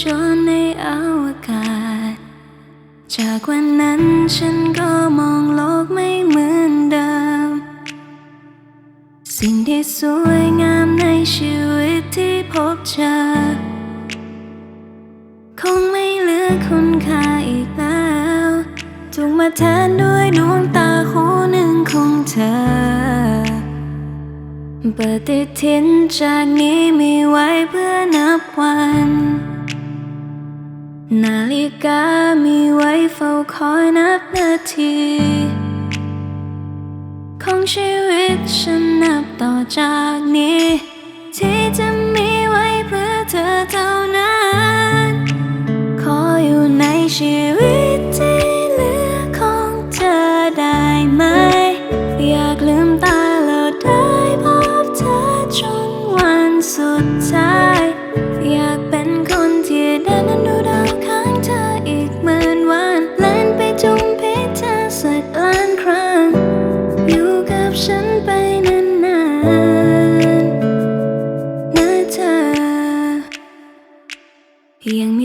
จรในอวกาศ จากวันนั้นฉันก็มองโลกไม่เหมือนเดิม สิ่งที่สวยงามในชีวิตที่พบเจอ คงไม่เหลือคุณค่าอีกแล้วถูกมาแทนด้วยดวงตาคู่หนึ่งของเธอปฏิทินจากนี้มีไว้เพื่อนับวัน นาฬิกามีไว้เฝ้าคอยนับนาที ของชีวิตฉันนับต่อจากนี้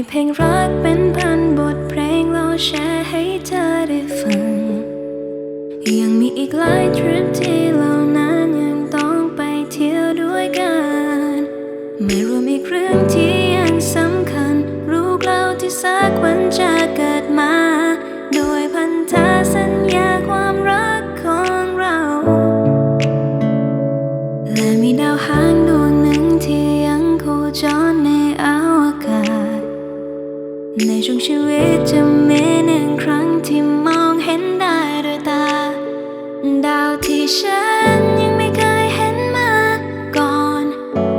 เพลงรักเป็นพันบทเพลงรอแชร์ให้เธอได้ฟัง ยังมีอีกหลายทริปที่เรานั้นยังต้องไปเที่ยวด้วยกัน ไม่รวมอีกเรื่องที่ยังสำคัญ รู้เล่าที่สักวันจะเกิดมาโด ช่วงชีวิตจะมีหนึ่งครั้งที่มองเห็นได้ด้วยตา ดาวที่ฉันยังไม่เคยเห็นมาก่อน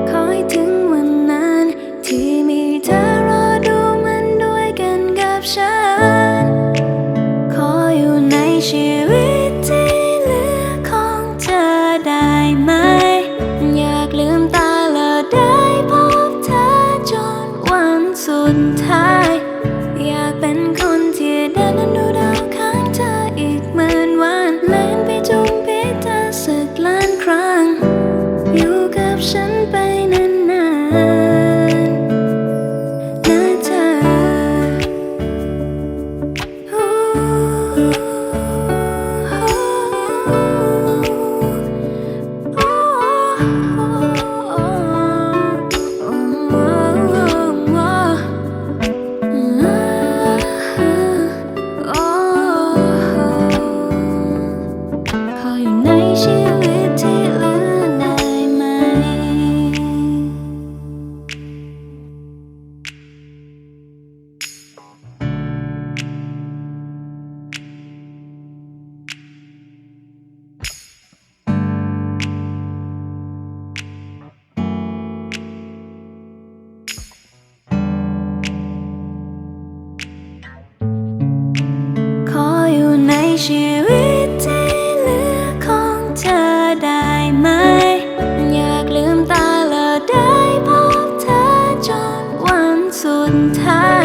ขอให้ถึงวันนั้น ที่มีเธอรอดูมันด้วยกันกับฉัน ขออยู่ในชีวิตที่เหลือของเธอได้ไหม อยากลืมตาแล้วได้พบเธอจนวันสุดท้าย ชีวิตที่เหลือของเธอได้ไหม อยากลืมตาแล้วได้พบเธอจนวันสุดท้าย